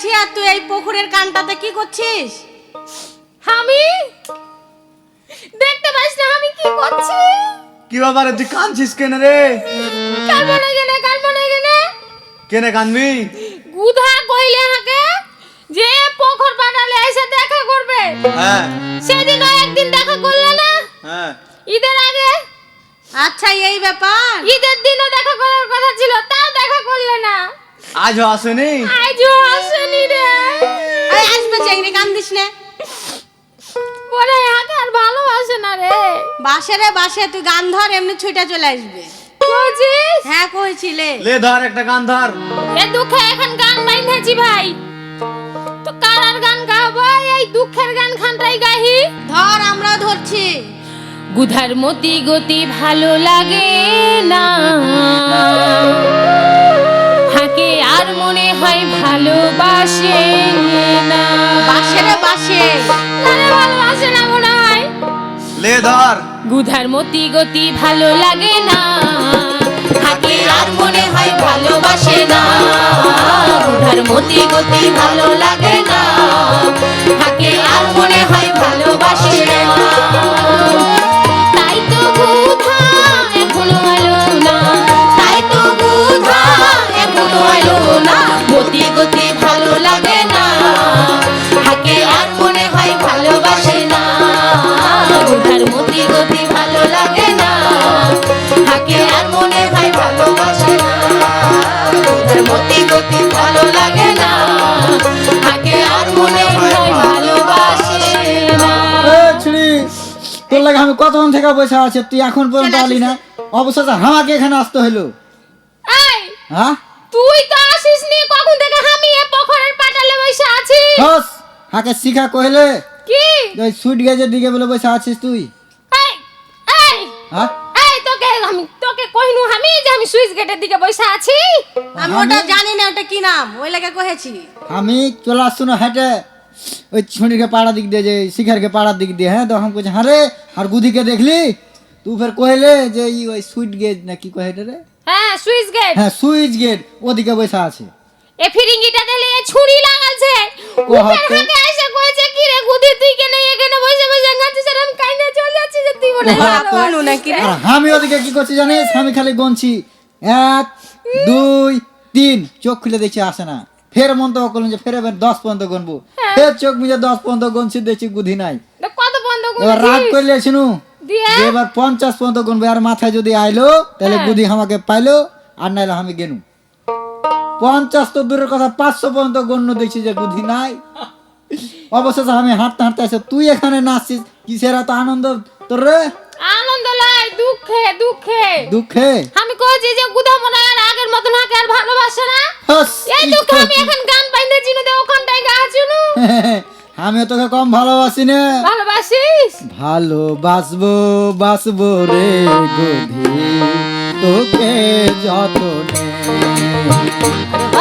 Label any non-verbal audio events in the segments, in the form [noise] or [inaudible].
ঢুরে আর তুই এই পুকুরের কানটাতে কি করছিস? আমি? দেখতে পাইস না আমি কি করছি? কি ব্যাপারে তুই কাঁদছিস কেন রে? কার মনে গেলে কার মনে গেলে? কেনে কাঁদবি? গুধা কইলে হাকে যে পোখর বানালে এসে দেখা করবে। হ্যাঁ। সেদিন একদিন দেখা করলে না। হ্যাঁ। ঈদের আগে। আচ্ছা এই ব্যাপার? ঈদের দিনও দেখা করার কথা ছিল তাও দেখা করলে না। আজও আসেনি? আজও আসেনি রে। এই আসবে চেংড়ি কান্দিস নে। বলে হাকে আর ভালোবাসে না রে। বাসে রে বাসে তুই গান ধর এমনি ছুটে চলে আসবে। বুঝিস হ্যাঁ কইছিলে। লে ধর একটা গান ধর। এ দুঃখে এখন গান বাইন্ধেছি ভাই। তো কার আর গান গাবো এই দুঃখের গান খানটাই গাহি। ধর আমরা ধরছি। গুধার মতি গতি ভালো লাগে না। হাকে আর মনে হয় ভালোবাসে না। বাসে রে বাসে। আরে ভালোবাসে না মনে হয়। লে ধর। গুধার মতি গতি ভালো লাগে না। হাকে আর মনে হয় ভালোবাসে না। গুধার মতি গতি ভালো লাগে না। হাকে আর মনে হয় ভালোবাসে না। মতি গতি ভালো লাগে না। হাকে আর মনে হয় ভালোবাসে না। গুধার মতি গতি ভালো লাগে না। হাকে আর মনে হয় ভালোবাসে না। গুধার মতি গতি ভালো লাগে না। হাকে আর মনে হয় ভালোবাসে না। তোর লাগে আমি কতক্ষণ থেকে বসে আছে? তুই এখন পর্যন্ত আলি না। অবশেষে আমাকে এখানে আসতে হলো। হ্যাঁ? তুই তো আসিস নি কখন থেকে আমি এ পোখরের পাটালে বসে আছি হস হাকে শিখা কইলে। কি? ওই সুইট গেজের দিকে বলে বসে আছিস তুই। এই এই হ্যাঁ? এই তোকে আমি তোকে কইনু আমি যে আমি সুইচ গেটের দিকে বসে আছি? আমি ওটা জানি না ওটা কি নাম ওই লাগে কহেছি আমি চলে আসছো না হেঁটে। ওই ছুটিকে পাড়া দিক দিয়ে যে শিখারকে পাড়ার দিক দিয়ে হ্যাঁ তখন বলছে হ্যাঁ রে আর গুদিকে দেখলি? তুই ফের কইলে যে ওই সুইট গেট না কি কহে রে? হ্যাঁ সুইচ গেট। হ্যাঁ সুইচ গেট ওদিকে বসে আছে। এ ফিরিঙ্গিটা দিলে এ ছুরি লাগালছে। হাতে। এসে কইছে কি রে গুদি তুই কেন এখানে বসে বসে গাচ্ছিস আর আমি কাইনা চলে যাচ্ছি যে তুই হয় ও নাকি রে? আমি ওদিকে কি করছি জানিস? আমি খালি গনছি। এক দুই তিন। চোখ খুলে দেখছি আসে না। ফের মন্তব্য করলাম যে ফের এবার দশ পর্যন্ত গনবো। ফের চোখ মিজে দশ পর্যন্ত গনছি দেখছি বুদ্ধি নাই। তো কত বন্ধ এবার রাগ করলে শুনু। এবার পঞ্চাশ পর্যন্ত গনবো আর মাথায় যদি আইলো তাহলে হ্যাঁ। বুদ্ধি আমাকে পাইলো আর নাইলে আমি গেনু। পঞ্চাশ তো দূরের কথা পাঁচশো পর্যন্ত গণ্য দেখছি যে বুদ্ধি নাই। অবশেষে আমি হাঁটতে হাঁটতে আসে তুই এখানে নাচছিস কিসের এত আনন্দ তোর রে? আনন্দ লাই দুঃখে দুঃখে। দুঃখে? আমি কইছি যে গুদা মনে আর আগের মতন হাকে আর ভালোবাসে না। এই দুঃখে আমি এখন গান বাইন্দে চিনু দে ওখানটায় গাছুনু [laughs] আমিও তোকে কম ভালোবাসি না। ভালোবাসিস? ভালোবাসবো বাসবো রে গধি তোকে যতনে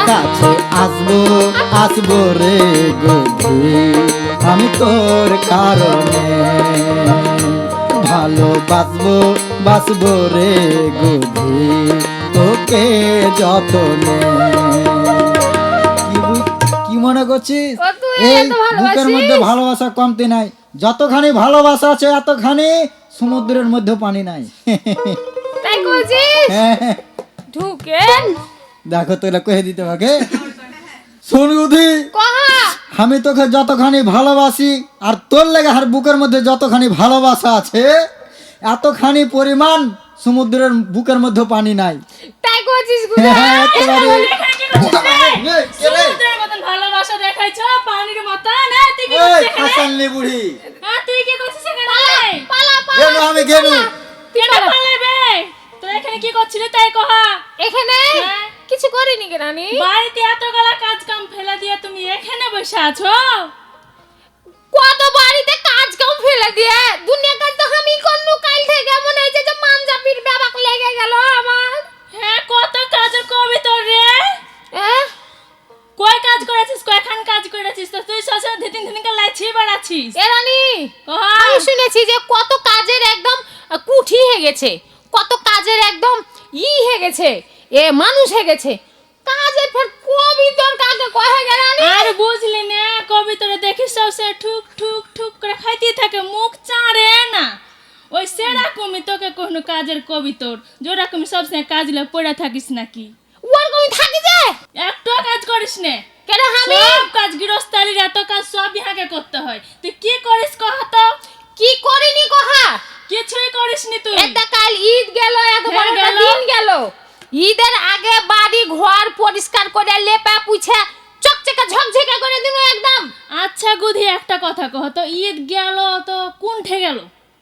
কাছে আসব আসব রে গধি আমি তোর কারণে ভালোবাসবো বাসবো রে গধি তোকে যতনে কি কি মনে করছিস? এই বুকের মধ্যে ভালোবাসা কমতি নাই। যতখানি ভালোবাসা আছে এতখানি সমুদ্রের মধ্যে পানি নাই। [laughs] তাই কইছিস ঢুকেন। দেখো তোরা কহে দিতে শোন বুধি আমি তোকে যতখানি ভালোবাসি আর তোর লেগে আর বুকের মধ্যে যতখানি ভালোবাসা আছে এতখানি পরিমাণ সমুদ্রের বুকের মধ্যে পানি নাই। তাই কইছিস হ্যাঁ, মতন ভালোবাসা দেখাইছ পানির মতন। এই তুই কি করছিস বুড়ি হ্যাঁ, তুই কি করছিস আমি গেলু তুই এখানে কি করছিলি তাই কহা? এখানে? হ্যাঁ। কিছু করিনি কে রানী। বাড়িতে এত গলা কাজ কাম ফেলে দিয়ে তুমি এখানে বসে আছো? কত বাড়িতে কাজ কাম ফেলে দিয়ে? দুনিয়া কাজ তো আমি করনু কাল থেকে। মনে হয়েছে যে মানজাপির ব্যাপাক লেগে গেল আমার। হ্যাঁ কত কাজ কবি তোর রে? কই কাজ করেছিস? কয়খান কাজ করেছিস? তো তুই সসে দিন দিন কে লাইছি বেড়াচ্ছিস। এ রানী আমি শুনেছি যে কত কাজের একদম কুঠি হয়ে গেছে। কত কাজের একদম ই হয়ে গেছে এ মানুষ হয়ে গেছে। কাজে ফের কবি তোর কাকে কহে সবসময় ঠুক ঠুক ঠুক করে খাইতে থাকে মুখ চারে না। ওই সেরকমই তোকে কোনো কাজের কবি তোর যেরকমই সবসময় কাজ লে পড়ে থাকিস নাকি? ওর কই থাকি যে? একটা কাজ করিস নে। কেন আমি? সব কাজ গৃহস্থালির এত কাজ সব ইহাকে করতে হয়। তুই কি করিস কহ তো? কি করিনি কহা? কিছুই করিস নি তুই। এটা কাল ঈদ গেল এত বড় হ্যাঁ, একটা। দিন গেল। ঈদের আগে বাড়ি ঘর পরিষ্কার করে লেপা পুছে চকচকে ঝকঝকে করে দিন একদম। আচ্ছা গুধি একটা কথা কহ তো ঈদ গেল তো কোনঠে গেল?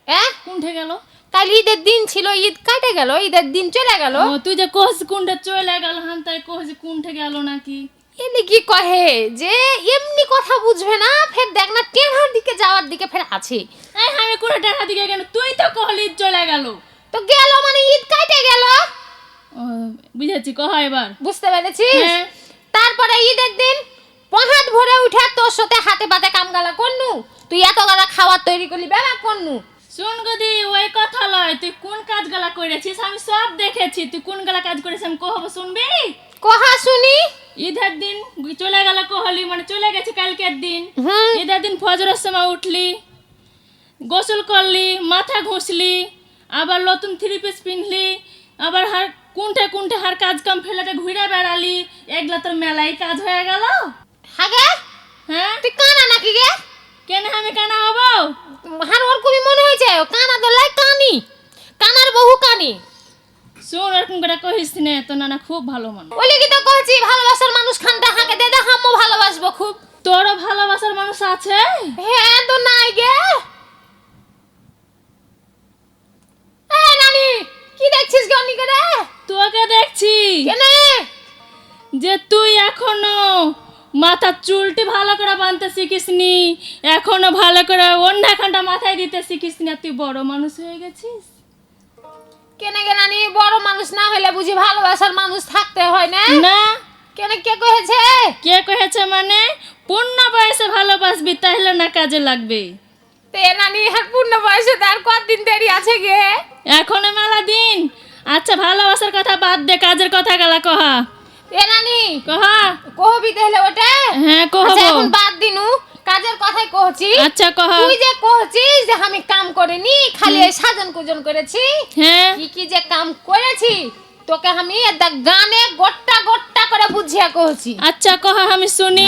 হ্যাঁ কোনঠে গেল? কাল ঈদের দিন ছিল ঈদ কাটে গেল ঈদের দিন চলে গেল। তুই যে কোহস কুন্ঠে চলে গেল হান তাই কোহস কুন্ঠে গেল নাকি? এলি কি কহে যে এমনি কথা বুঝবে না ফের দেখ না টেনহার দিকে যাওয়ার দিকে ফের আছে। এই আমি কোনো টাকা দিকে কেন? তুই তো কহলি চলে গেল। তো গেল মানে ঈদ কাটে গেল? বুঝেছি কহ এবার। বুঝতে পেরেছিস? হ্যাঁ। তারপরে ঈদের দিন পহাত ভরে উঠে তোর সাথে হাতে পাতে কাম গালা করনু তুই এত গালা খাবার তৈরি করলি বাবা করনু শুন গদি ওই কথা লয় তুই কোন কাজ গালা করেছিস? আমি সব দেখেছি। তুই কোন গালা কাজ করেছিস আমি কহব শুনবি? কহা শুনি? ঈদের দিন চলে গেল কহলি মানে চলে গেছে কালকের দিন। ঈদের দিন ফজরের সময় উঠলি গোসল করলি মাথা ঘষলি আবার নতুন থ্রি পিস পিনলি আবার হার কোনটা কোনটা হার কাজ কাম ফেলেতে ঘুরে বেড়ালি এগুলা তোর মেলাই কাজ হয়ে গেল? হাগে? হ্যাঁ? তুই কানা নাকি গে? কেন আমি কেনা হব? হার ওর খুবই মনে হয়েছে কানা তো দলাই কানি কানার বহু কানি। শোন এরকম করে কহিস নে তো নানা খুব ভালো মানুষ। ওলি কি তো কইছি ভালোবাসার মানুষ খানটা হাকে দে দে হামও ভালোবাসবো খুব। তোরও ভালোবাসার মানুষ আছে? হ্যাঁ তো নাই গে। এ নানি কি দেখছিস গে অনি করে তোকে দেখছি। কেনে? যে তুই এখনও মাথার চুলটি ভালো করে বাঁধতে শিখিসনি এখনও ভালো করে অন্য এখানটা মাথায় দিতে শিখিসনি আর তুই বড় মানুষ হয়ে গেছিস? কেনে গে বড় মানুষ না হলে বুঝি ভালোবাসার মানুষ থাকতে হয় না? না। কেনে কে কহেছে কে কহেছে মানে? পূর্ণ বয়সে ভালোবাসবি তাহলে না কাজে লাগবে। তে নানি আর পূর্ণ বয়সে তার কতদিন দেরি আছে গে? এখনও মেলা দিন। আচ্ছা ভালোবাসার কথা বাদ দে কাজের কথা গেলা কহা। এ নানি কহা। কহবি তাহলে ওটা? হ্যাঁ আচ্ছা কহবো এখন বাদ দিনু। কাজের কথাই কহছি। আচ্ছা কহা। তুই যে কহছিস যে আমি কাম করিনি খালি সাজন কুজন করেছি হ্যাঁ। কি কি যে কাম করেছি তোকে আমি একটা গানে গোট্টা গোট্টা করে বুঝিয়া কহছি। আচ্ছা কহা আমি শুনি।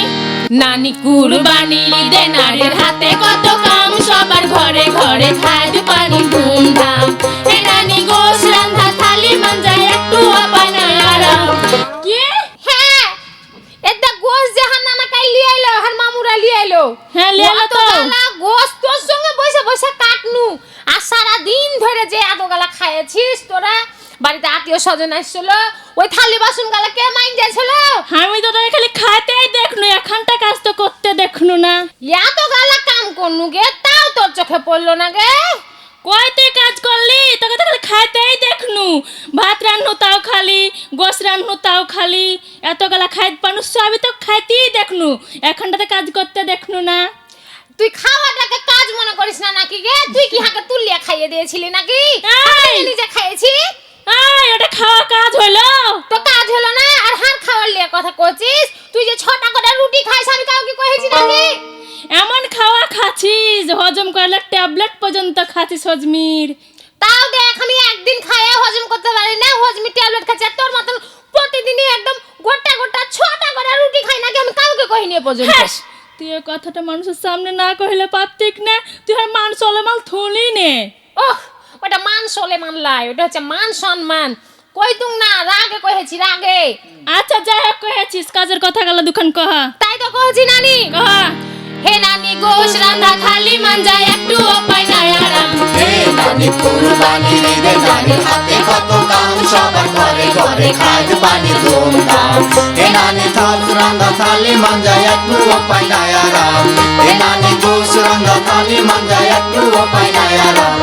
নানি কুরবানি দে নারীর হাতে কত কাম সবার ঘরে ঘরে খাদ পানি ধুমধাম। এ নানি গোস রান্ধা থালি মাঞ্জায় একটু আরাম কি? হ্যাঁ এটা গোস যে নানা কাই লিয়ে আইলো হার মামুরা লিয়ে আইলো হ্যাঁ, লিয়ে আইলো তো। অতগালা গোস তোর সঙ্গে বসে বসে কাটনু। আর সারা দিন ধরে যে এতগালা খাইয়েছিস তোরা? বাড়িতে আত্মীয় স্বজন আসছিল ওই থালি বাসন গালা কে মাইন যাচ্ছিল আমি তো তোকে খালি খাইতেই দেখনু এখানটা কাজ তো করতে দেখনু না। এত গালা কাম করনু গে তাও তোর চোখে পড়ল না গে? কই তুই কাজ করলি? তোকে তো খালি খাইতেই দেখনু। ভাত রান্নু তাও খালি গোস রান্নু তাও খালি। এত গলা খাইতে পানু সবই তো খাইতেই দেখনু। এখানটাতে কাজ করতে দেখনু না। তুই খাওয়াটাকে কাজ মনে করিস না নাকি গে? তুই কি হাকে তুলিয়া খাইয়ে দিয়েছিলি নাকি? নিজে খাইয়েছি? আয় ওটা খাওয়া কাজ হলো। তো কাজ হলো না আর হার খাওয়ার লিয়ে কথা কইছিস? তুই যে ছটা করে রুটি খাইস আমি কাউকে কহেছি নাকি? এমন খাওয়া খাচ্ছিস হজম করলে ট্যাবলেট পর্যন্ত খাচ্ছিস হজমির। তাও দেখ আমি একদিন খাইয়ে হজম করতে পারি না হজমি ট্যাবলেট খাচ্ছি আর তোর মতন প্রতিদিনই একদম গোটা গোটা ছটা করে রুটি খাই নাকি আমি কাউকে কহিনি পর্যন্ত। হ্যাস, তুই এ কথাটা মানুষের সামনে না কহিলে পারতিক না? তুই আর মান চলে মাল থুলি নে। ওহ ওটা মান চলে মান লাই ওটা হচ্ছে মান সম্মান। কই তুং না রাগে কহেছি রাগে। আচ্ছা যাই হোক কহেছিস কাজের কথা গেল দুখান কহা। তাই তো কহেছি নানি। কহা। হে নানি গোশ রান্ধা থালি মাঞ্জায় একটু অপায় নাই আরাম। নানি কুরবানি রে নানি হাতে কত কাম সবার ঘরে ঘরে খাজ পানি ধুমধাম। হে নানি থাল রান্দা থালি মাঞ্জায় একটু অপায় নাই আরাম। হে নানি গোস রান্দা থালি মাঞ্জায় একটু অপায় নাই আরাম।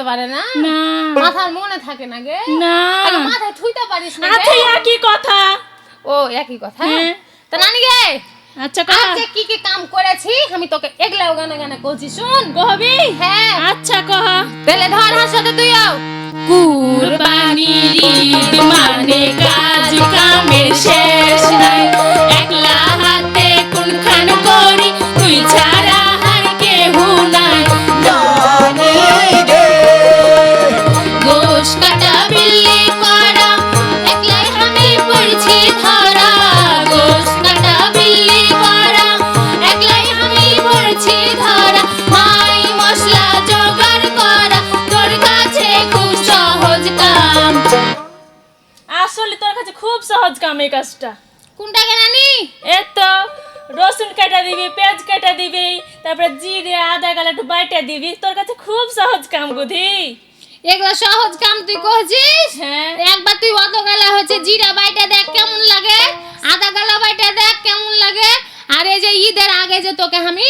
ধরতে পারে না? না। মাথার মনে থাকে না গে। না। মাথায় থুইতে পারিস না আচ্ছা? একই কথা। ও একই কথা হ্যাঁ। তা নানি গে আচ্ছা কথা আজকে কি কি কাম করেছি? আমি তোকে একলাও গানে গানে কইছি শুন। কহবি হ্যাঁ। আচ্ছা কহ। তাহলে ধর হার সাথে তুইও কুরবানির ঈদ মানে কাজ কামের শেষ নাই। কাজটা কোনটা গে নানি এই তো রসুন কেটে দিবি পেঁয়াজ কেটে দিবি তারপরে জিরে আদা গালা একটু বাইটে দিবি। তোর কাছে খুব সহজ কাম বুঝি এগুলো সহজ কাম তুই কইছিস? হ্যাঁ। একবার তুই অত গেলা হচ্ছে জিরা বাইটা দেখ কেমন লাগে আদা গালা বাইটা দেখ কেমন লাগে। আর এই যে ঈদের আগে যে তোকে আমি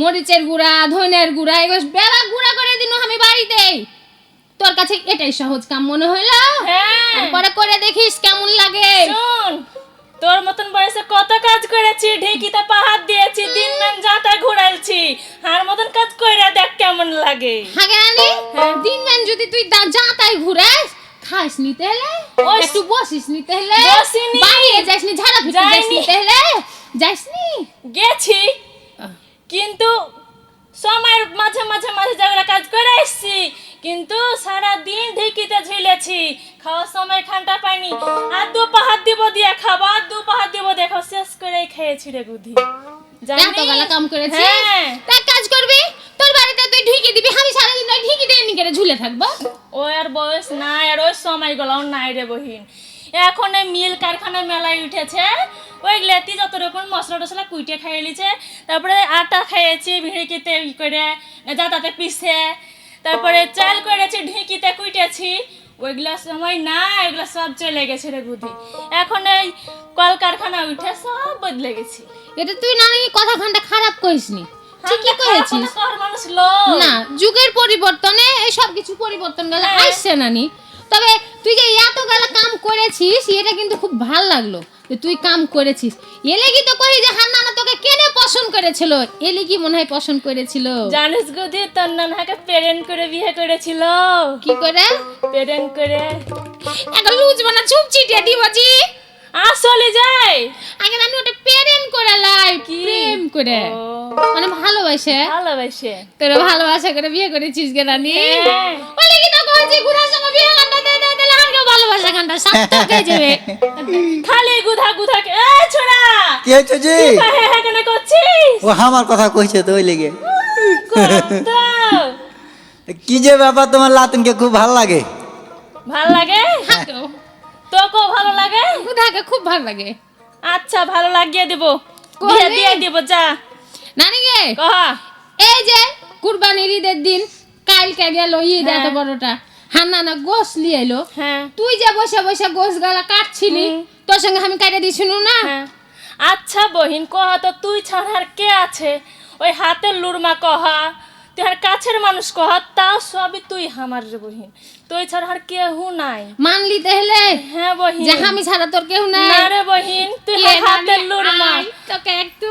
মরিচের গুঁড়া ধনের গুঁড়া এগুলো বেলা গুঁড়া করে দিনু আমি বাড়িতে। তোর কাছে এটাই সহজ কাম মনে হইল? হ্যাঁ। পরে করে দেখিস কেমন লাগে। শোন তোর মতন বয়সে কত কাজ করেছি ঢেকিতে পাহাড় দিয়েছি দিন মান যাতা ঘুরাইছি। আর মতন কাজ কইরা দেখ কেমন লাগে। হাগে রানি? হ্যাঁ। দিন ম্যান যদি তুই দা- যা তাই ঘুরাস খাস নিতে হলে ওই একটু বসিস নিতে হলে বসিনি। বাইরে যাসনি ঝাড়া ফিরতে যাইনি। যাস নিতে হলে যাসনি গেছি কিন্তু সময়ের মাঝে মাঝে মাঝে জায়গা কাজ করে এসছি কিন্তু সারা দিন ঢেকিতে ঝুলেছি খাওয়ার সময় খানটা পাইনি। আর দু পাহাড় দিব দিয়ে খাব আর দু পাহাড় দিব দেখো শেষ করেই খেয়েছি রে গুধি গালা কাম করেছিস? হ্যাঁ। তা কাজ করবি তোর বাড়িতে তুই ঢিকি দিবি আমি সারাদিন ওই ঢিকি দিয়ে নিকেরে ঝুলে থাকব। ওই আর বয়স নাই আর ওই সময় গুলাও নাই রে বহিন। এখন এই মিল কারখানা মেলায় উঠেছে ওই লেতি যত রকম মশলা টসলা কুইটে খাইয়ে লিছে তারপরে আটা খাইয়েছি ভিড়িকিতে ই করে যাতাতে পিসে তারপরে চাল করেছি ঢিকিতে কুইটেছি ওইগুলা সময় না এগুলা সব চলে গেছে রে বুদ্ধি এখন এই কলকারখানা উঠে সব বদলে গেছে। এটা তুই না নাকি কথা খানটা খারাপ করিসনি ঠিকই করেছিস। না যুগের পরিবর্তনে এই সব কিছু পরিবর্তন গেলে হ্যাঁ। আসছে নানি তবে তুই যে এত গেলা কাম করেছিস এটা কিন্তু খুব ভালো লাগল। যে তুই কাম করেছিস। এলে কি তো কই যে হান্নানা তোকে কেনে পছন্দ করেছিল? এলে কি মনে হয় পছন্দ করেছিল। জানিস গুধি তোর নানাকে পেরেন্ট করে বিয়ে করেছিল। কি করে? পেরেন্ট করে। একটা লুজ বানা চুপ চিটিয়ে দিবাজি আসলে যায় আগে আমি ওটা প্রেম করে লাই কি? প্রেম করে। মানে ভালোবাসে। ভালোবাসে। তোরা ভালোবাসা করে বিয়ে করেছিস রানী হ্যাঁ। বলে কি তো কইছি গুড়ার সঙ্গে বিয়ে ভালোবাসা গানটা সার্থক হয়ে যাবে খালি গুধা গুধা কে এ ছোড়া! কি হয়েছে জি? হ্যাঁ হ্যাঁ কেন করছিস? ও আমার কথা কইছে তো ওই লেগে। কি যে ব্যাপার তোমার লাতুনকে খুব ভালো লাগে? ভালো লাগে? হাঁটো। তোকেও ভালো লাগে? গুধাকে খুব ভালো লাগে। আচ্ছা ভালো লাগিয়ে দেব? বিয়ে দিয়ে দিব যা। নানি গে কহা। এই যে কুরবানির ঈদের দিন কালকে গেল ঈদ এত হ্যাঁ। বড়টা। হান্না না গোস নিয়ে এলো। হ্যাঁ। তুই যে বসে বসে গোস গালা কাটছিলি তোর সঙ্গে আমি কাটে দিছিনু না? হ্যাঁ। আচ্ছা বহিন কহা তো তুই ছাড়া আর কে আছে? ওই হাতের লুরমা কহা তুই আর কাছের মানুষ কহা তাও সবই তুই আমার রে বহিন। তুই ছাড়া আর কেহু নাই। মানলি তাহলে? হ্যাঁ বহিন। যে আমি ছাড়া তোর কেউ নাই? না রে বহিন তুই হাতের লুরমা। তোকে একটু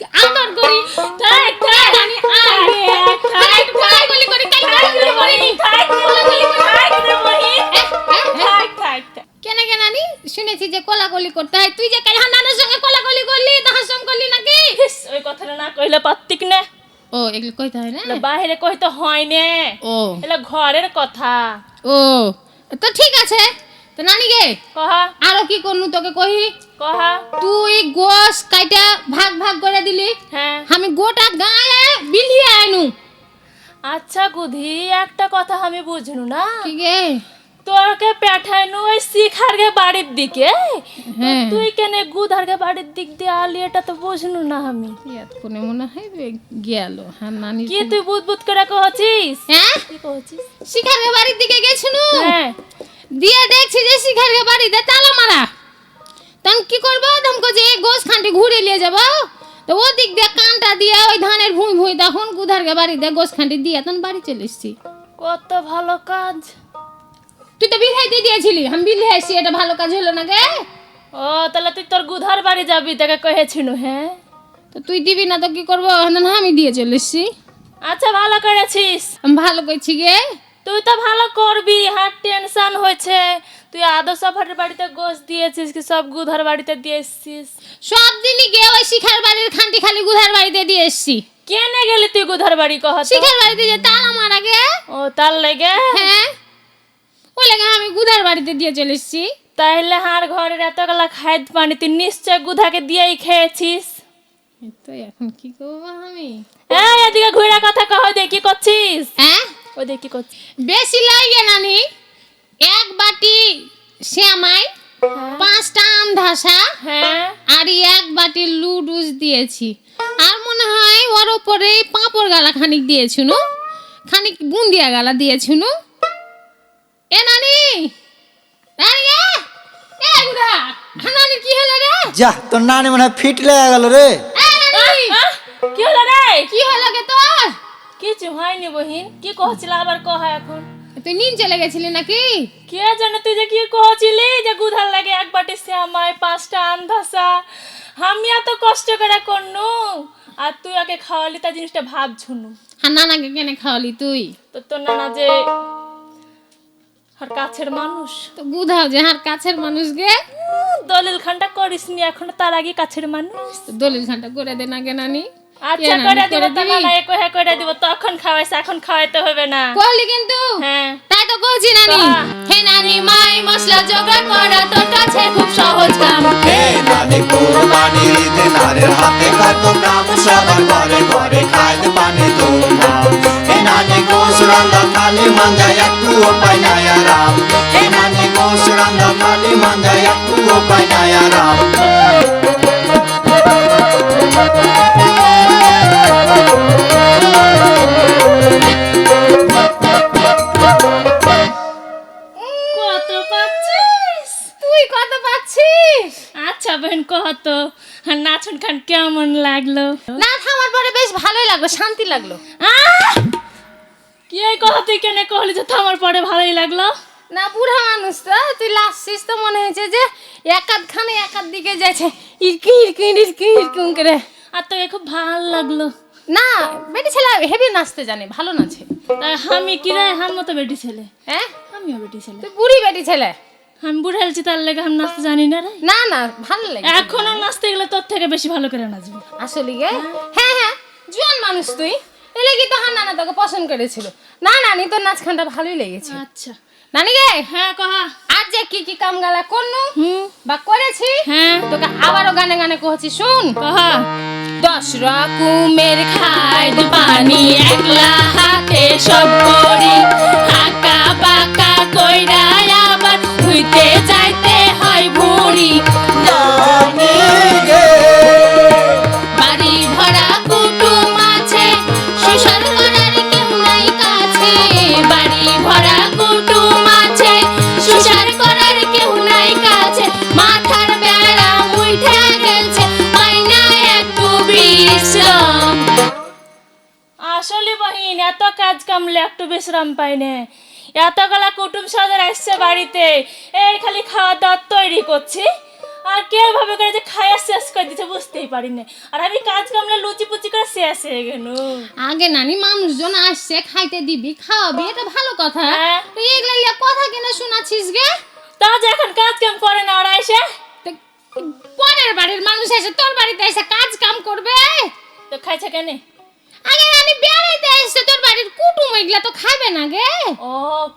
আদর করি করি, করি। কেন কেন শুনেছি যে কোলাকুলি করতে হয় তুই যে কাল হান্নানের সঙ্গে কোলাকুলি করলি তাহার সঙ্গে করলি নাকি? ওই কথাটা না কইলে পাত্তিক না। ও এগুলো কইতে হয় না? বাইরে কইতে হয় না। ও। এগুলো ঘরের কথা। ও তো ঠিক আছে। তো নানি গে কহা। আরও কি করনু তোকে কহি? কহা। তুই গোস কাইটা ভাগ ভাগ করে দিলি। হ্যাঁ। আমি গোটা গায়ে বিলিয়ে আইনু। আচ্ছা গুধি একটা কথা আমি বুঝনু না। কি গে? তোরকে পেঠাইনু ওই শিখারকে বাড়ির দিকে। হ্যাঁ। তুই কেন গুধারকে বাড়ির দিক দিয়ে আলি এটা তো বুঝনু না আমি। কোনে মনে হয় গেল। হ্যাঁ নানি কি তুই বুধ করে কহছিস? হ্যাঁ? কি কহছিস? শিখারের বাড়ির দিকে গেছিনু? হ্যাঁ। দিয়ে দেখছি যে শিখারের বাড়িতে তালা মারা। তখন কি করব? ধমকো যে গোস খানটি ঘুরে নিয়ে যাব। তো ও দিক দিয়ে কানটা দিয়ে ওই ধানের ভুঁই ভুঁই তখন গুধারকে বাড়ি দিয়ে গোস খান্ডি দিয়ে তখন বাড়ি চলে এসছি। কত ভালো কাজ। তুই তো বিলহাইতে দিয়েছিলি। আমি বিলহাইছি এটা ভালো কাজ হলো না গে। ও তাহলে তুই তোর গুধার বাড়ি যাবি তাকে কহেছিল হ্যাঁ? তো তুই দিবি না তো কি করব? আমি দিয়ে চলে এসছি। আচ্ছা ভালো করেছিস। আমি ভালো করছি গে। তুই তো ভালো করবি হার টেনশন হয়েছে। তুই আদর্শ ভাটের বাড়িতে গোস দিয়েছিস কি সব গুধার বাড়িতে দিয়ে এসছিস? সব দিনই গিয়ে ওই শিখার বাড়ির খান্তি খালি গুধার বাড়িতে দিয়ে এসছি। কেনে গেলি তুই গুধার বাড়ি কহ তো? শিখার বাড়িতে যে তালা মারা গে? ও তার লেগে? হ্যাঁ। ওই লেগে আমি গুধার বাড়িতে দিয়ে চলে এসছি। তাহলে হার ঘরের এতগুলা খাইদ পানি তুই নিশ্চয় গুধাকে দিয়েই খেয়েছিস? তো এখন কি করব আমি? হ্যাঁ এদিকে ঘুরে কথা কহ দে কি করছিস? হ্যাঁ? ওই দেখ কি করছিস বেশি লাগে নানি এক বাটি শ্যামাই পাঁচটা আম ধাসা হ্যাঁ। আর এই এক বাটি লুডুস দিয়েছি। আর মনে হয় ওর ওপরে পাঁপড় গালা খানিক দিয়েছুনু খানিক বুন্দিয়া গালা দিয়েছুনু এ নানি! নানি কি হলো রে? যা তোর নানি মনে হয় ফিট লেগে গেল রে। কি হলো রে? কি হলো গে তোর? কিছু হয়নি বহিন। কি কহছিল আবার কহ এখন? তুই নিন চলে গেছিলি নাকি? কে জানে তুই যে কি কহছিলি যে গুধার লাগে এক বাটি শ্যামায় পাঁচটা আন্ধাসা। আমি এত কষ্ট করে করনু আর তুই আগে খাওয়ালি তা জিনিসটা ভাবছুনু। হ্যাঁ নানাকে কেনে খাওয়ালি তুই? তো তোর নানা যে আর কাছের মানুষ। তো বুধাও যে হার কাছের মানুষ গে। দলিল খানটা করিস নি এখন তার আগে কাছের মানুষ। দলিল খানটা করে দে না গে নানি। আচ্ছা করে দিব তো? নানা এক হয়ে করে দিব তখন খাওয়াইছে এখন খাওয়াইতে হবে না। কহলি কিন্তু? হ্যাঁ। তাই তো কইছি নানি। হে নানি মাই মশলা জোগাড় করা তোর কাছে খুব সহজ কাম। হে নানি কুরবানির ঈদে নারীর হাতে কত কাম সবার ঘরে ঘরে খাইদ পানি ধুমধাম হে নানি গোস থালি মাঞ্জায় একটু পাই না আরাম। হে নানি গোস থালি মাঞ্জায় একটু পাই না আরাম। কত পাচ্ছিস কত পাচ্ছিস? আচ্ছা কহ আর নাচন খান কেমন লাগল? না থামার পরে বেশ ভালোই লাগল শান্তি লাগল! কি তুই কেন কহলি যে থামার পরে ভালোই লাগল? না বুড়া মানুষ তো তুই লাসছিস তো মনে হয়েছে যে একাদ খানে একাদ দিকে যাচ্ছে ইরকি ইরকি ইরকি ইরকি করে। আর তোকে খুব ভালো লাগল। না বেটি ছেলে হেভি নাচতে জানে ভালো নাচে। আমি কি হার মতো বেটি ছেলে। হ্যাঁ? আমিও বেটি ছেলে। তুই বুড়ি বেটি ছেলে। আমি বুড়ে হেলছি তার লেগে আমি নাচতে জানি না রে। না না ভালো লাগে। এখনও নাচতে গেলে তোর থেকে বেশি ভালো করে নাচবো। আসলে গে? হ্যাঁ। হ্যাঁ জোয়ান মানুষ তুই। এলে কি তো নানা তোকে পছন্দ করেছিল? না নানি তোর নাচ খানটা ভালোই লেগেছে। আচ্ছা। নানি গে? হ্যাঁ কহা আজ যে কি কি কাম গালা করনু? হুম। বা করেছি? হ্যাঁ। তোকে আবারও গানে গানে কহছি শুন। কহা দশ রকমের খাইদ পানি একলা হাতে সব করি। হাকা বাকা কইরা আবার ধুইতে যাইতে হয় ভুড়ি। এত কাজ কামলে একটু বিশ্রাম পাই না। এতগুলা কুটুম সদর আসছে বাড়িতে। এই খালি খাওয়া দাওয়া তৈরি করছি। আর কে ভাবে করে যে খাইয়া শেষ করে দিচ্ছে বুঝতেই পারি না। আর আমি কাজ কামলে লুচি পুচি করে শেষ হয়ে গেল আগে নানি মানুষজন আসছে খাইতে দিবি খাওয়াবি এটা ভালো কথা। হ্যাঁ। তুই এগুলা লিয়া কথা কেন শোনাচ্ছিস গে? তা যে এখন কাজ কাম করে না ওরা এসে। তো পরের বাড়ির মানুষ এসে তোর বাড়িতে এসে কাজ কাম করবে? তো খাইছে কেনে? আগে আমি বেড়াইতে এসে তোর বাড়ির কুটুম এগুলা তো খাবে না গে। ও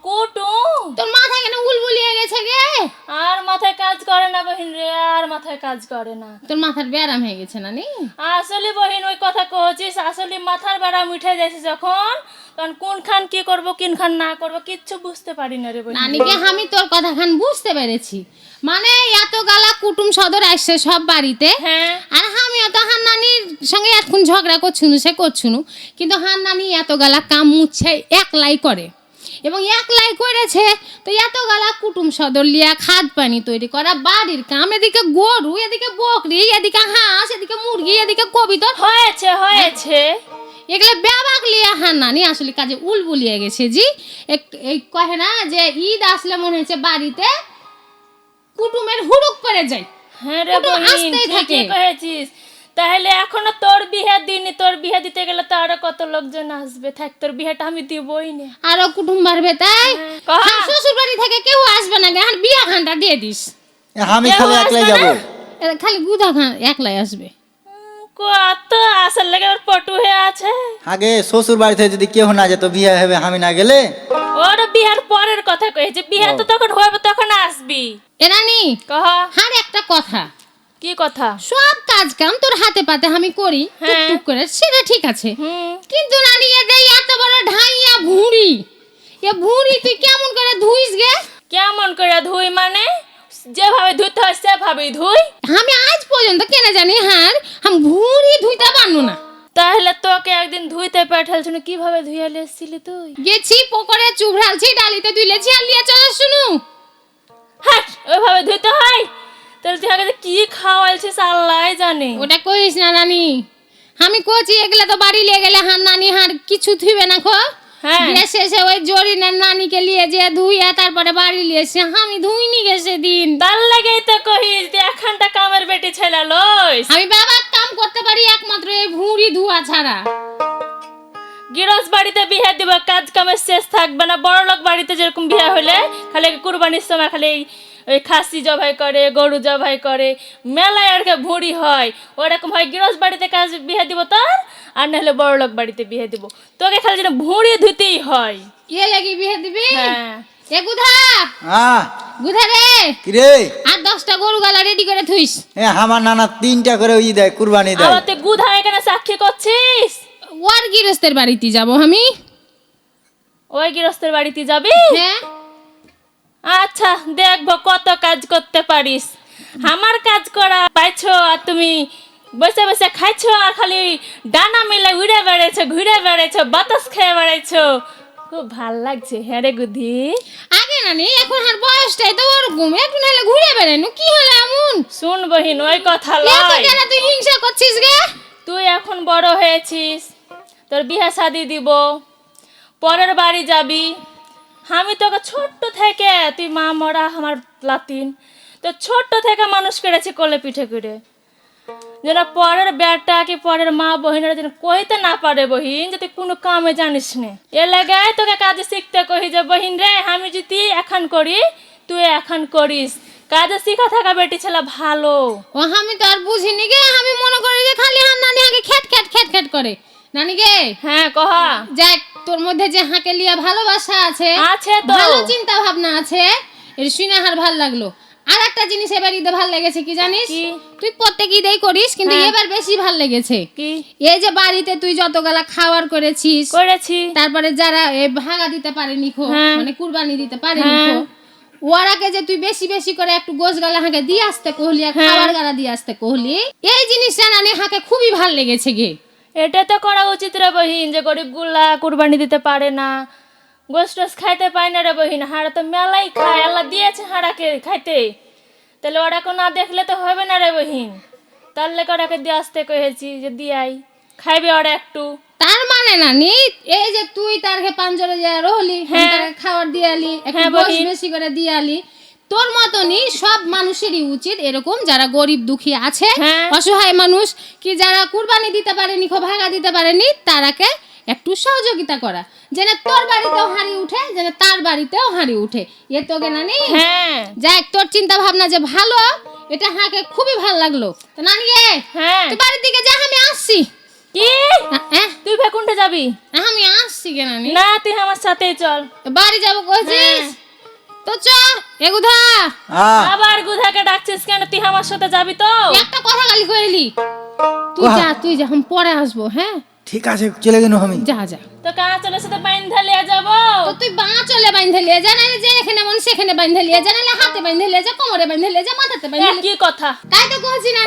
কুটুম? তোর মাথায় কেন উলবুলিয়ে গেছে গে? আর মাথায় কাজ করে না বহিন রে আর মাথায় কাজ করে না। তোর মাথার ব্যারাম হয়ে গেছে নানি? আসলে বহিন ওই কথা কহছিস আসলে মাথার বেড়া উঠে যাচ্ছে যখন তখন কোন খান কি করব কিন খান না করব কিচ্ছু বুঝতে পারি না রে বহিন নানিকে আমি তোর কথা খান বুঝতে পেরেছি। মানে এত গালা কুটুম সদর আসছে সব বাড়িতে। হ্যাঁ। আর আমিও তো হান নানির সঙ্গে এখন ঝগড়া করছুনু সে করছুনু কিন্তু হান নানি এত গালা কাম মুচ্ছে একলাই করে। এবং একলাই করেছে তো এত গালা কুটুম সদর লিয়া খাদ পানি তৈরি করা বাড়ির কাম এদিকে গরু এদিকে বকরি এদিকে হাঁস এদিকে মুরগি এদিকে কবিতর হয়েছে হয়েছে। এগুলো ব্যাবাক লিয়া হান্নানি আসলে কাজে উল বুলিয়ে গেছে জি। এই কহে না যে ঈদ আসলে মনে হচ্ছে বাড়িতে কুটুমের হুড়ুক করে যায়। হ্যাঁ রে আসতেই ঠিকই থাকে। কহেছিস। তাহলে এখনও তোর বিয়ে দিনই তোর বিয়ে দিতে গেলে তো আরও কত লোকজন আসবে? থাক তোর বিয়েটা আমি দিবই না। আরও কুটুম বাড়বে তাই? কহা। হ্যাঁ, শ্বশুর বাড়ি থেকে কেউ আসবে না এখন বিয়া খানটা দিয়ে দিস। আমি কেউ খালি একলাই আসবে যাব। না? খালি গুদা খান একলাই আসবে। কত আসার লেগে ওর পটু হয়ে আছে? আগে শ্বশুর বাড়ি থেকে যদি কেউ না যেত বিয়ে হবে আমি না গেলে? ওর বিয়ার পরের কথা কয়েছে বিয়ে তো তখন হবে তখন আসবি। এ কহ আর একটা কথা। কি কথা? সব কাজ কাম তোর হাতে পাতে আমি করি হ্যাঁ। টুকটুক করে সেটা ঠিক আছে। হুম। কিন্তু নানি এ দেই এত বড় ঢাইয়া ভুঁড়ি। এ ভুঁড়ি তুই কেমন করে ধুইস গে? কেমন করে ধুই মানে? যেভাবে ধুইতে হয় সেভাবেই ধুই। আমি আজ পর্যন্ত কেনে জানি হার আমি ভুঁড়ি ধুইতে পারনু না। তাহলে তোকে একদিন ধুইতে পাঠালছিল কীভাবে ধুয়ে এসেছিলি তুই? গেছি পোকরে চুবড়ালছি ডালিতে তুইলেছি আর লিয়ে চলে শুনু। হাট ওইভাবে ধুইতে হয়? তাহলে তুই আগে কি খাওয়াইছিস আল্লাহ জানে। ওটা কইস না নানি। আমি কোচি এগুলা তো বাড়ি লিয়ে গেলে হার নানি হার কিছু ধুইবে না খো। হ্যাঁ। বিয়ে শেষে ওই জরিনের নানিকে লিয়ে যে ধুইয়া তারপরে বাড়ি লিয়েছে আমি ধুইনি গেছে দিন তার লাগেই তো কহিস তুই এখানটা কামের বেটি ছেলে লইস। আমি বাবার কাম করতে পারি একমাত্র এই ভুঁড়ি ধোয়া ছাড়া। গিরস বাড়িতে বিয়ে দিব কাজ কামের শেষ থাকবে না। বড় লোক বাড়িতে যেরকম বিয়ে হলে খালি কুরবানির সময় খালি ওই খাসি জবাই করে গরু জবাই করে মেলায় আর কি ভুঁড়ি হয়। ওরকম হয় গিরস বাড়িতে কাজ বিয়ে দিব তার? আর নাহলে বড় লোক বাড়িতে বিয়ে দিব। তোকে খালি যেন ভুঁড়ি ধুতেই হয়। ইয়ে লাগি বিয়ে দিবি? হ্যাঁ। এ গুধা! হ্যাঁ গুধা রে! কি রে আর দশটা গরু গালা রেডি করে থুইস। এ আমার নানা তিনটা করে ই দেয় কুরবানি দেয়। আবার তুই গুধা এখানে সাক্ষী করছিস? ওর গৃহস্থের বাড়িতে যাব আমি। ওই গৃহস্থের বাড়িতে যাবি? হ্যাঁ। আচ্ছা দেখব কত কাজ করতে পারিস। আমার কাজ করা পাইছো আর তুমি বসে বসে খাইছো আর খালি ডানা মিলে উড়ে বেড়াইছো ঘুরে বেড়াইছো বাতাস খেয়ে বেড়াইছো। খুব ভালো লাগছে হ্যাঁ রে গুধি? আগে না এখন আর বয়সটাই তো ওরকম। একটু নাহলে ঘুরে বেড়ানো কি হলো এমন? শুন বহিন ওই কথা লয়। কেন তুই হিংসা করছিস গে। তুই এখন বড় হয়েছিস তোর বিয়ে শাদি দিব পরের বাড়ি যাবি। আমি তোকে ছোট্ট থেকে তুই মা মরা আমার লাতিন তো ছোট্ট থেকে মানুষ করেছি কোলে পিঠে করে। যেন পরের বেটা কি পরের মা বহিনের যেন কইতে না পারে বহিন যে তুই কোনো কামে জানিস না। এ লাগাই তোকে কাজে শিখতে কহি যে বহিন রে আমি যদি এখন করি তুই এখন করিস। কাজে শিখা থাকা বেটি ছেলে ভালো। ও আমি তো আর বুঝিনি গে। আমি মনে করি যে খালি হার নানি আগে খেট খেট খেট খেট করে। নানি গে? হ্যাঁ কহা। যাক তোর মধ্যে যে হাঁকে লিয়া ভালোবাসা আছে আছে তো। ভালো চিন্তা ভাবনা আছে এর শুনে আর ভালো লাগল। আর একটা জিনিস এবার ঈদে ভালো লেগেছে কি জানিস তুই প্রত্যেক ঈদেই করিস কিন্তু হ্যাঁ। এবার বেশি ভালো লেগেছে কি এই যে বাড়িতে তুই যতগুলা খাবার করেছিস করেছি তারপরে যারা ভাগা দিতে পারেনি খো হ্যাঁ। মানে কুরবানি দিতে পারেনি হ্যাঁ। খো ওরাকে যে তুই বেশি বেশি করে একটু গোস গালা হাঁকে দিয়ে আসতে কহলি আর। খাবার গালা দিয়ে আসতে কহলি এই জিনিসটা নানি হাঁকে খুবই ভালো লেগেছে গে এটা তো করা উচিত রে বহিন যে গরিবগুলা কুরবানি দিতে পারে না গোস টোস খাইতে পায় না রে বহিন হাড়া তো মেলাই খায় আল্লাহ দিয়েছে হাড়াকে খাইতে তাহলে ওরাকে না দেখলে তো হবে না রে বহিন তার লেগে ওরাকে দিয়ে আসতে কহেছি যে দিয়াই খাইবে ওরা একটু তার মানে না নি এই যে তুই তার পাঞ্জরে যা রহলি হ্যাঁ। খাবার দিয়ে আলি একটু হ্যাঁ, বহিন। বেশি করে দিয়ে আলি তোর মতনই সব মানুষেরই উচিত এরকম যারা গরিব দুঃখী আছে হ্যাঁ। অসহায় মানুষ কি যারা কুরবানি দিতে পারেনি খো ভাগা দিতে পারেনি তারাকে একটু সহযোগিতা করা যেন তোর বাড়িতেও হাঁড়ি উঠে যেন তার বাড়িতেও হাঁড়ি উঠে। এ তোকে নানি। হ্যাঁ। যাক তোর চিন্তা ভাবনা যে ভালো এটা হাঁকে খুবই ভালো লাগল। তো নানি গে হ্যাঁ। তুই বাড়ির দিকে যা আমি আসছি। কি? তুই ভেকুনটে যাবি? আমি আসছি কে নানি। না তুই আমার সাথেই চল। বাড়ি যাব কইছিস? হ্যাঁ। তো চ এগুধা হ্যাঁ আবার গুধাকে ডাকছিস কেন? তুই আমার সাথে যাবি তো? একটা কথা খালি কইলি। তুই যা তুই যা আমি পরে আসব হ্যাঁ? ঠিক আছে চলে গেল আমি। যা যা। তো কা চলে সাথে বাইন্ধা লিয়ে যাব? তো তুই বাঁ চলে বাইন্ধা লিয়ে যা না যে এখানে মন সেখানে বাইন্ধা লিয়া যা না হাতে বাইন্ধা লিয়া যা কোমরে বাইন্ধা লিয়ে যা মাথাতে বাইন্ধা লিয়ে কি কথা। তাই তো কইছি না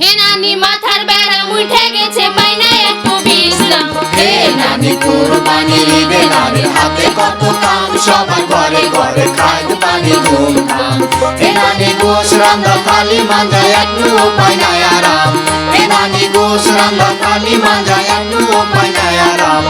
হে নানি, মাথার বেড়া উঠে গেছে পাই না একটু বিশ্রাম হে নানি, কুরবানি ঈদে নানির হাতে কত কাম, সবার ঘরে ঘরে খাদ পানি ধুমধাম। হে নানি গোস রান্দা থালি মাঞ্জা একটু পাই না আরাম। হে নানি গোস রান্দা থালি মাঞ্জা একটু পাই না আরাম।